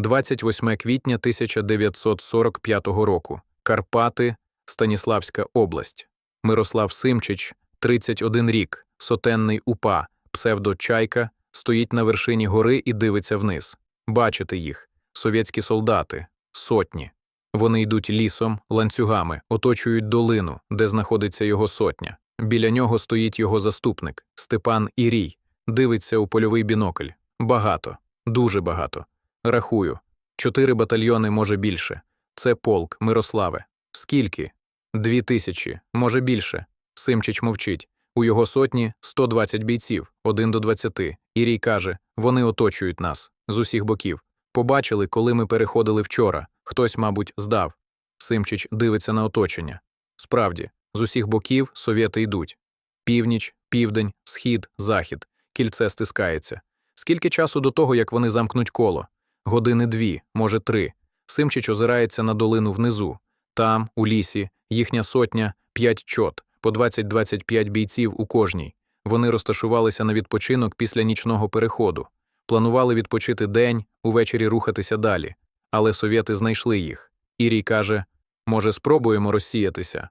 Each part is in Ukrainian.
28 квітня 1945 року. Карпати, Станіславська область. Мирослав Симчич, 31 рік, сотенний упа, псевдо Чайка, стоїть на вершині гори і дивиться вниз. Бачите їх. Совєтські солдати, сотні. Вони йдуть лісом, ланцюгами, оточують долину, де знаходиться його сотня. Біля нього стоїть його заступник Степан Ірій, дивиться у польовий бінокль. Багато, дуже багато. Рахую. Чотири батальйони, може більше. Це полк, Мирославе. Скільки? Дві тисячі, може більше. Симчич мовчить. У його сотні 120 бійців, один до 20. Ірій каже, вони оточують нас з усіх боків. Побачили, коли ми переходили вчора. Хтось, мабуть, здав. Симчич дивиться на оточення. Справді, з усіх боків совєти йдуть. Північ, південь, схід, захід. Кільце стискається. Скільки часу до того, як вони замкнуть коло? Години дві, може три. Симчич озирається на долину внизу. Там, у лісі, їхня сотня, п'ять чот, по 20-25 бійців у кожній. Вони розташувалися на відпочинок після нічного переходу. Планували відпочити день, увечері рухатися далі. Але совєти знайшли їх. Ірій каже, може, спробуємо розсіятися.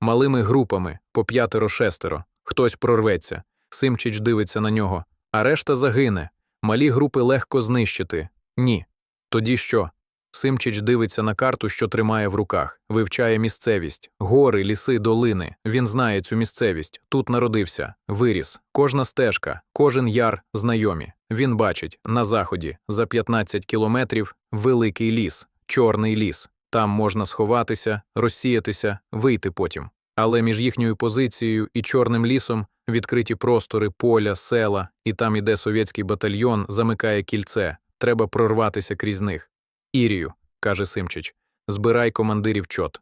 Малими групами, по п'ятеро-шестеро, хтось прорветься. Симчич дивиться на нього, а решта загине. Малі групи легко знищити. Ні. Тоді що? Симчич дивиться на карту, що тримає в руках, вивчає місцевість, гори, ліси, долини. Він знає цю місцевість. Тут народився, виріс. Кожна стежка, кожен яр знайомі. Він бачить на заході, за 15 кілометрів, великий ліс, чорний ліс. Там можна сховатися, розсіятися, вийти потім. Але між їхньою позицією і чорним лісом відкриті простори, поля, села, і там іде совєтський батальйон, замикає кільце. Треба прорватися крізь них. Ірію, каже Симчич, збирай командирів чот.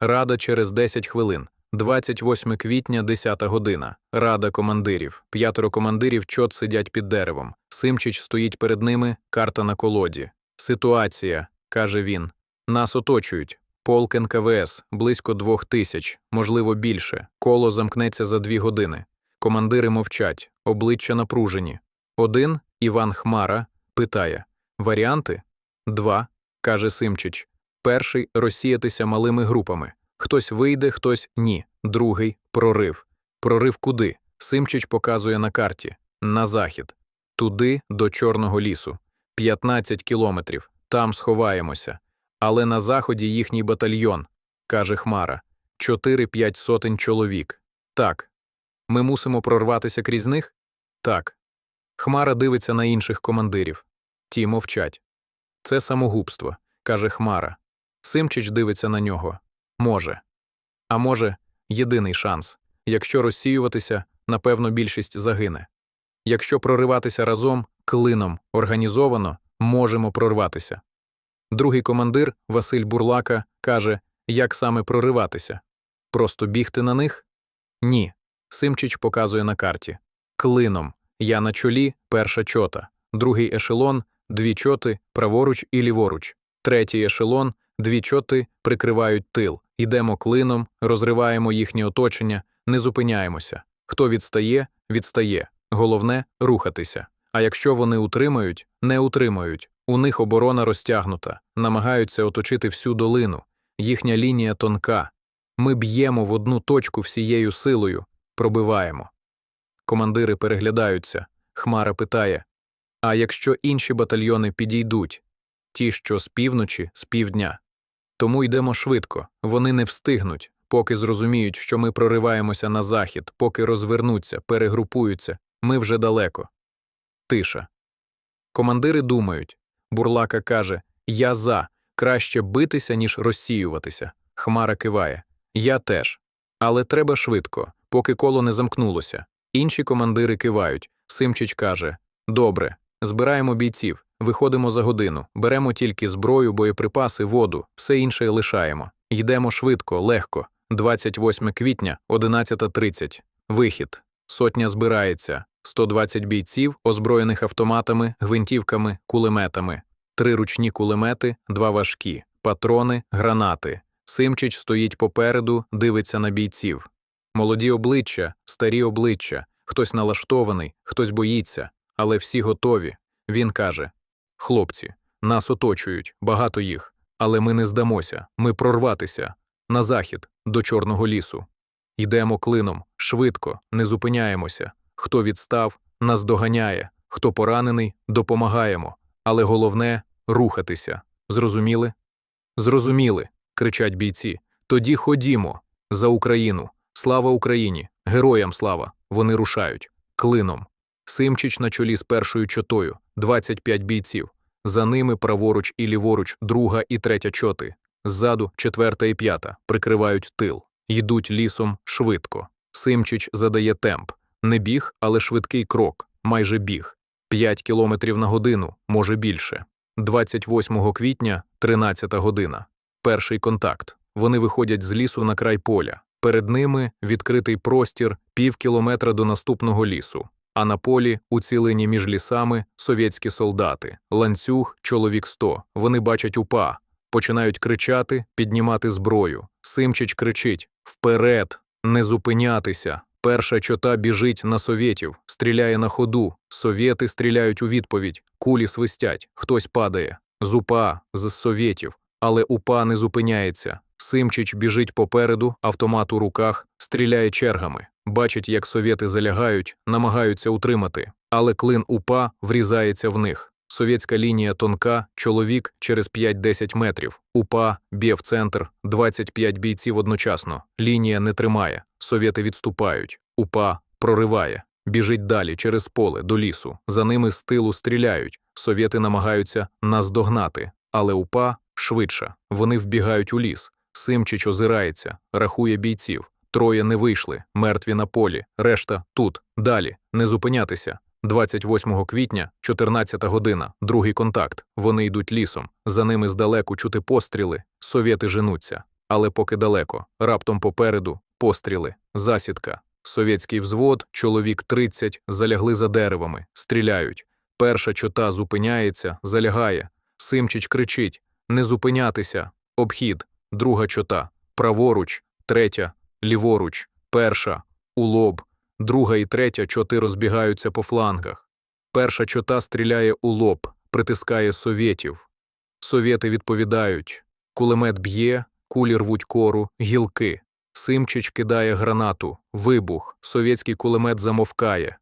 Рада через 10 хвилин. 28 квітня, 10 година. Рада командирів. П'ятеро командирів чот сидять під деревом. Симчич стоїть перед ними, карта на колоді. Ситуація, каже він. Нас оточують. Полк НКВС близько двох тисяч, можливо, більше. Коло замкнеться за дві години. Командири мовчать, обличчя напружені. Один Іван Хмара питає: Варіанти? Два, каже Симчич. Перший розсіятися малими групами. Хтось вийде, хтось ні. Другий прорив. Прорив куди? Симчич показує на карті на захід. Туди до Чорного лісу. 15 кілометрів. Там сховаємося. Але на заході їхній батальйон, каже Хмара. 4-5 сотень чоловік. Так. Ми мусимо прорватися крізь них? Так. Хмара дивиться на інших командирів. Ті мовчать. Це самогубство, каже Хмара. Симчич дивиться на нього. Може. А може, єдиний шанс. Якщо розсіюватися, напевно, більшість загине. Якщо прориватися разом, клином, організовано, можемо прорватися. Другий командир, Василь Бурлака, каже, як саме прориватися. Просто бігти на них? Ні. Симчич показує на карті. Клином. Я на чолі, перша чота. Другий ешелон, дві чоти, праворуч і ліворуч. Третій ешелон, дві чоти прикривають тил. Йдемо клином, розриваємо їхнє оточення, не зупиняємося. Хто відстає, відстає. Головне рухатися. А якщо вони утримають, не утримають. У них оборона розтягнута, намагаються оточити всю долину. Їхня лінія тонка. Ми б'ємо в одну точку всією силою, пробиваємо. Командири переглядаються. Хмара питає: А якщо інші батальйони підійдуть? Ті, що з півночі, з півдня. Тому йдемо швидко, вони не встигнуть, поки зрозуміють, що ми прориваємося на захід, поки розвернуться, перегрупуються, ми вже далеко. Тиша. Командири думають. Бурлака каже: Я за, краще битися, ніж розсіюватися. Хмара киває. Я теж. Але треба швидко, поки коло не замкнулося. Інші командири кивають. Симчич каже: Добре, збираємо бійців, виходимо за годину, беремо тільки зброю, боєприпаси, воду, все інше лишаємо. Йдемо швидко, легко. 28 квітня, 11.30. Вихід. Сотня збирається. 120 бійців, озброєних автоматами, гвинтівками, кулеметами, три ручні кулемети, два важкі, патрони, гранати. Симчич стоїть попереду, дивиться на бійців. Молоді обличчя, старі обличчя, хтось налаштований, хтось боїться, але всі готові. Він каже: Хлопці, нас оточують, багато їх. Але ми не здамося, ми прорватися. На захід, до Чорного лісу. Йдемо клином, швидко, не зупиняємося. Хто відстав, нас доганяє, хто поранений, допомагаємо. Але головне рухатися. Зрозуміли? Зрозуміли, кричать бійці. Тоді ходімо за Україну. Слава Україні! Героям слава! Вони рушають. Клином. Симчич на чолі з першою чотою, 25 бійців. За ними праворуч і ліворуч друга і третя чоти. Ззаду четверта і п'ята прикривають тил. Йдуть лісом швидко. Симчич задає темп. Не біг, але швидкий крок, майже біг. 5 кілометрів на годину, може більше. 28 квітня, 13 година. Перший контакт. Вони виходять з лісу на край поля. Перед ними відкритий простір пів кілометра до наступного лісу. А на полі, у цілині між лісами, совєтські солдати, ланцюг, чоловік сто. Вони бачать упа, починають кричати, піднімати зброю. Симчич кричить Вперед! Не зупинятися! Перша чота біжить на совєтів, стріляє на ходу. Совєти стріляють у відповідь, кулі свистять, хтось падає. З упа, з совєтів. Але упа не зупиняється. Симчич біжить попереду, автомат у руках, стріляє чергами. Бачить, як совєти залягають, намагаються утримати. Але клин упа врізається в них. Совєтська лінія тонка, чоловік через 5-10 метрів. УПА б'є в центр, 25 бійців одночасно. Лінія не тримає. Совєти відступають. УПА прориває. Біжить далі через поле до лісу. За ними з тилу стріляють. Совєти намагаються наздогнати. Але УПА швидше. Вони вбігають у ліс. Симчич озирається, рахує бійців. Троє не вийшли, мертві на полі, решта тут, далі, не зупинятися. 28 квітня, 14 година, другий контакт. Вони йдуть лісом. За ними здалеку чути постріли. Совєти женуться. Але поки далеко, раптом попереду постріли, засідка. Совєтський взвод, чоловік 30, залягли за деревами, стріляють. Перша чота зупиняється, залягає. Симчич кричить: Не зупинятися! Обхід, друга чота, праворуч, третя, ліворуч, перша, у лоб, друга і третя чоти розбігаються по флангах. Перша чота стріляє у лоб, притискає совєтів. Совєти відповідають кулемет б'є, кулі рвуть кору, гілки. Симчич кидає гранату, вибух, совєтський кулемет замовкає.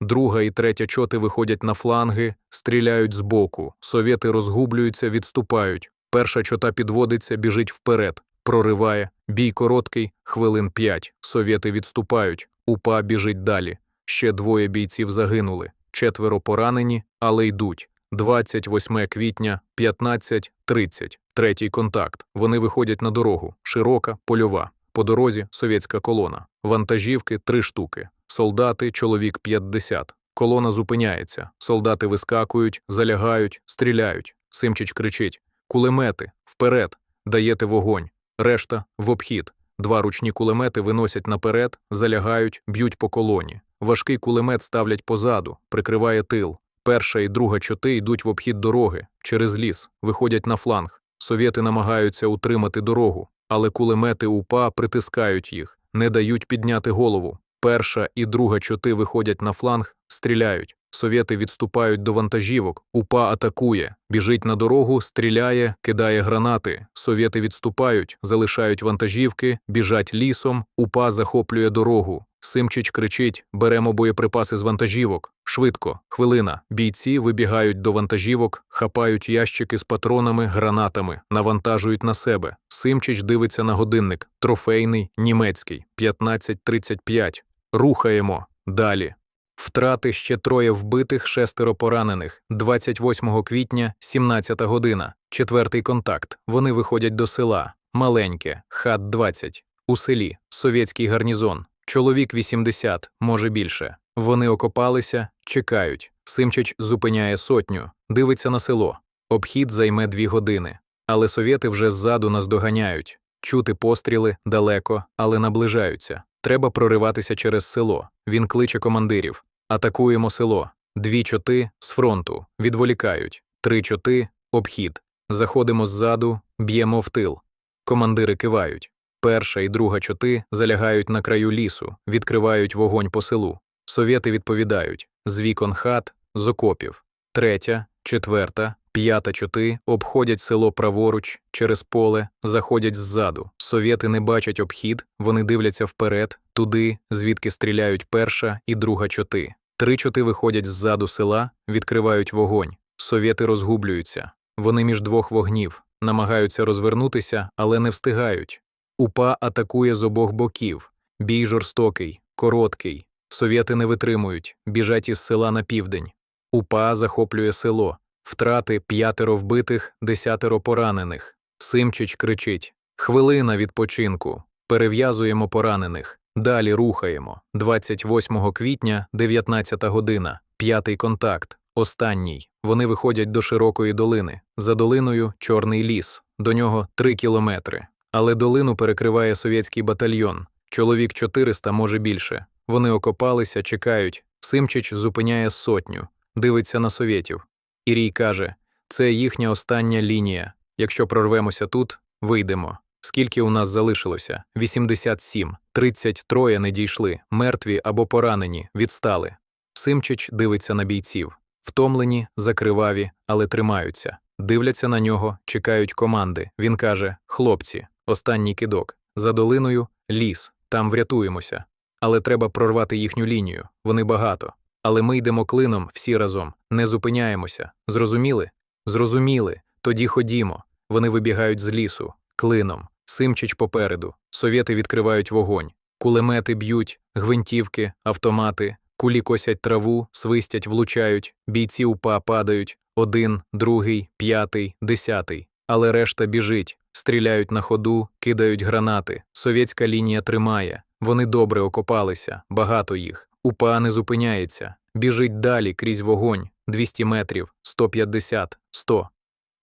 Друга і третя чоти виходять на фланги, стріляють збоку. Совєти розгублюються, відступають. Перша чота підводиться, біжить вперед, прориває. Бій короткий, хвилин п'ять. Совєти відступають. УПА біжить далі. Ще двоє бійців загинули. Четверо поранені, але йдуть. 28 квітня, 15.30. Третій контакт. Вони виходять на дорогу. Широка, польова. По дорозі совєтська колона. Вантажівки три штуки. Солдати, чоловік 50. Колона зупиняється. Солдати вискакують, залягають, стріляють. Симчич кричить: Кулемети, вперед! Даєте вогонь. Решта в обхід. Два ручні кулемети виносять наперед, залягають, б'ють по колоні. Важкий кулемет ставлять позаду, прикриває тил. Перша і друга чоти йдуть в обхід дороги, через ліс, виходять на фланг. Совєти намагаються утримати дорогу, але кулемети УПА притискають їх, не дають підняти голову. Перша і друга чоти виходять на фланг, стріляють. Совєти відступають до вантажівок, УПА атакує, біжить на дорогу, стріляє, кидає гранати. Совєти відступають, залишають вантажівки, біжать лісом, УПА захоплює дорогу. Симчич кричить: беремо боєприпаси з вантажівок. Швидко, хвилина. Бійці вибігають до вантажівок, хапають ящики з патронами, гранатами, навантажують на себе. Симчич дивиться на годинник. Трофейний, німецький, 15.35. Рухаємо. Далі. Втрати ще троє вбитих, шестеро поранених. 28 квітня, 17 година. Четвертий контакт. Вони виходять до села. Маленьке, хат 20. У селі. Совєтський гарнізон. Чоловік 80, може більше. Вони окопалися, чекають. Симчич зупиняє сотню, дивиться на село. Обхід займе дві години. Але совєти вже ззаду наздоганяють. Чути постріли далеко, але наближаються. Треба прориватися через село. Він кличе командирів. Атакуємо село. Дві чоти з фронту. Відволікають. Три чоти обхід. Заходимо ззаду, б'ємо в тил. Командири кивають. Перша і друга чоти залягають на краю лісу, відкривають вогонь по селу. Совєти відповідають з вікон хат, з окопів. Третя, четверта, п'ята чоти обходять село праворуч, через поле, заходять ззаду. Совєти не бачать обхід, вони дивляться вперед, туди, звідки стріляють перша і друга чоти. Три чоти виходять ззаду села, відкривають вогонь. Совєти розгублюються. Вони між двох вогнів, намагаються розвернутися, але не встигають. Упа атакує з обох боків. Бій жорстокий, короткий. Совєти не витримують, біжать із села на південь. УПА захоплює село. Втрати п'ятеро вбитих, десятеро поранених. Симчич кричить: Хвилина відпочинку. Перев'язуємо поранених. Далі рухаємо. 28 квітня, 19 година. П'ятий контакт. Останній. Вони виходять до широкої долини. За долиною чорний ліс. До нього три кілометри. Але долину перекриває совєтський батальйон. Чоловік 400, може більше. Вони окопалися, чекають. Симчич зупиняє сотню, дивиться на совєтів. Ірій каже: це їхня остання лінія. Якщо прорвемося тут, вийдемо. Скільки у нас залишилося? 87. 33 не дійшли, мертві або поранені, відстали. Симчич дивиться на бійців. Втомлені, закриваві, але тримаються. Дивляться на нього, чекають команди. Він каже: Хлопці, останній кидок. За долиною ліс, там врятуємося. Але треба прорвати їхню лінію. Вони багато. Але ми йдемо клином всі разом, не зупиняємося. Зрозуміли? Зрозуміли. Тоді ходімо. Вони вибігають з лісу, клином, Симчич попереду. Совєти відкривають вогонь. Кулемети б'ють, гвинтівки, автомати, кулі косять траву, свистять, влучають, бійці упа падають один, другий, п'ятий, десятий. Але решта біжить, стріляють на ходу, кидають гранати. Совєтська лінія тримає. Вони добре окопалися, багато їх. УПА не зупиняється, біжить далі крізь вогонь. 200 метрів, 150, 100.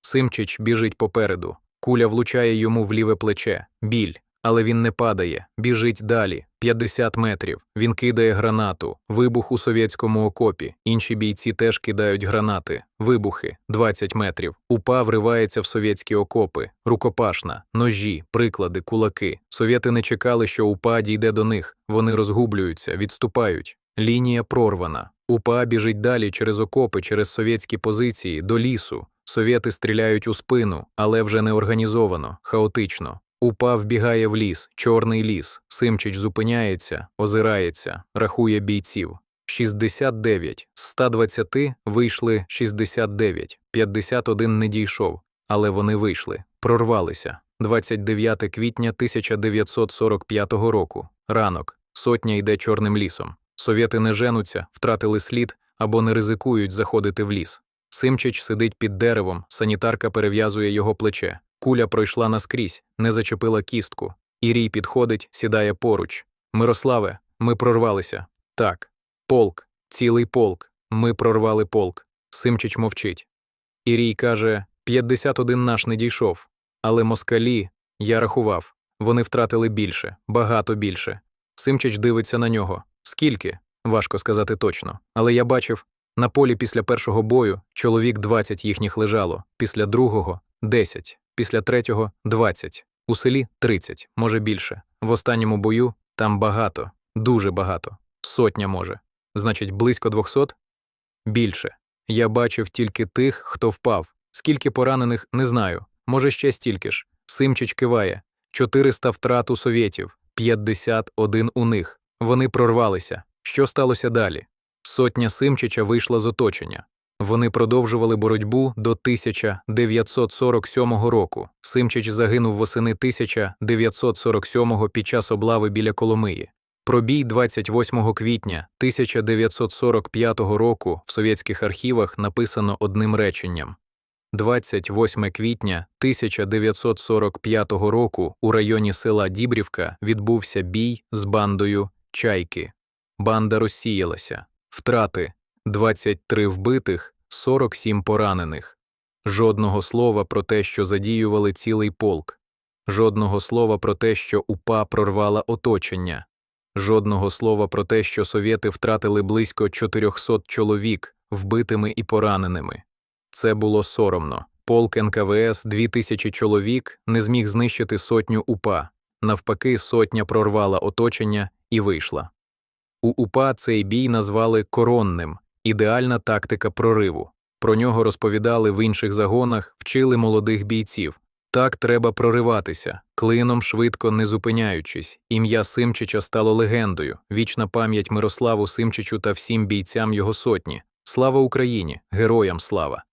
Симчич біжить попереду. Куля влучає йому в ліве плече, біль, але він не падає, біжить далі 50 метрів. Він кидає гранату, вибух у совєтському окопі. Інші бійці теж кидають гранати, вибухи 20 метрів. Упа вривається в совєтські окопи, рукопашна, ножі, приклади, кулаки. Совєти не чекали, що упа дійде до них. Вони розгублюються, відступають. Лінія прорвана. УПА біжить далі через окопи, через совєтські позиції, до лісу. Совєти стріляють у спину, але вже не організовано, хаотично. УПА вбігає в ліс, чорний ліс. Симчич зупиняється, озирається, рахує бійців. 69. З 120 вийшли 69, 51 не дійшов, але вони вийшли, прорвалися. 29 квітня 1945 року. Ранок. Сотня йде чорним лісом. Совєти не женуться, втратили слід або не ризикують заходити в ліс. Симчич сидить під деревом, санітарка перев'язує його плече. Куля пройшла наскрізь, не зачепила кістку. Ірій підходить, сідає поруч. Мирославе, ми прорвалися. Так. Полк, цілий полк. Ми прорвали полк. Симчич мовчить. Ірій каже: 51 наш не дійшов. Але москалі, я рахував, вони втратили більше, багато більше. Симчич дивиться на нього. Скільки? Важко сказати точно. Але я бачив, на полі після першого бою чоловік 20 їхніх лежало, після другого 10, після третього 20, у селі 30, може більше. В останньому бою там багато, дуже багато, сотня може. Значить, близько 200? Більше. Я бачив тільки тих, хто впав. Скільки поранених, не знаю. Може, ще стільки ж. Симчич киває. 400 втрат у совєтів, 51 у них. Вони прорвалися. Що сталося далі? Сотня Симчича вийшла з оточення. Вони продовжували боротьбу до 1947 року. Симчич загинув восени 1947 під час облави біля Коломиї. Пробій 28 квітня 1945 року в совєтських архівах написано одним реченням. 28 квітня 1945 року у районі села Дібрівка відбувся бій з бандою Чайки. Банда розсіялася. Втрати 23 вбитих, 47 поранених. Жодного слова про те, що задіювали цілий полк. Жодного слова про те, що УПА прорвала оточення. Жодного слова про те, що совєти втратили близько 400 чоловік вбитими і пораненими. Це було соромно. Полк НКВС 2000 чоловік не зміг знищити сотню УПА. Навпаки, сотня прорвала оточення і вийшла. У УПА цей бій назвали коронним ідеальна тактика прориву. Про нього розповідали в інших загонах, вчили молодих бійців. Так треба прориватися, клином швидко не зупиняючись. Ім'я Симчича стало легендою, вічна пам'ять Мирославу Симчичу та всім бійцям його сотні. Слава Україні! Героям слава!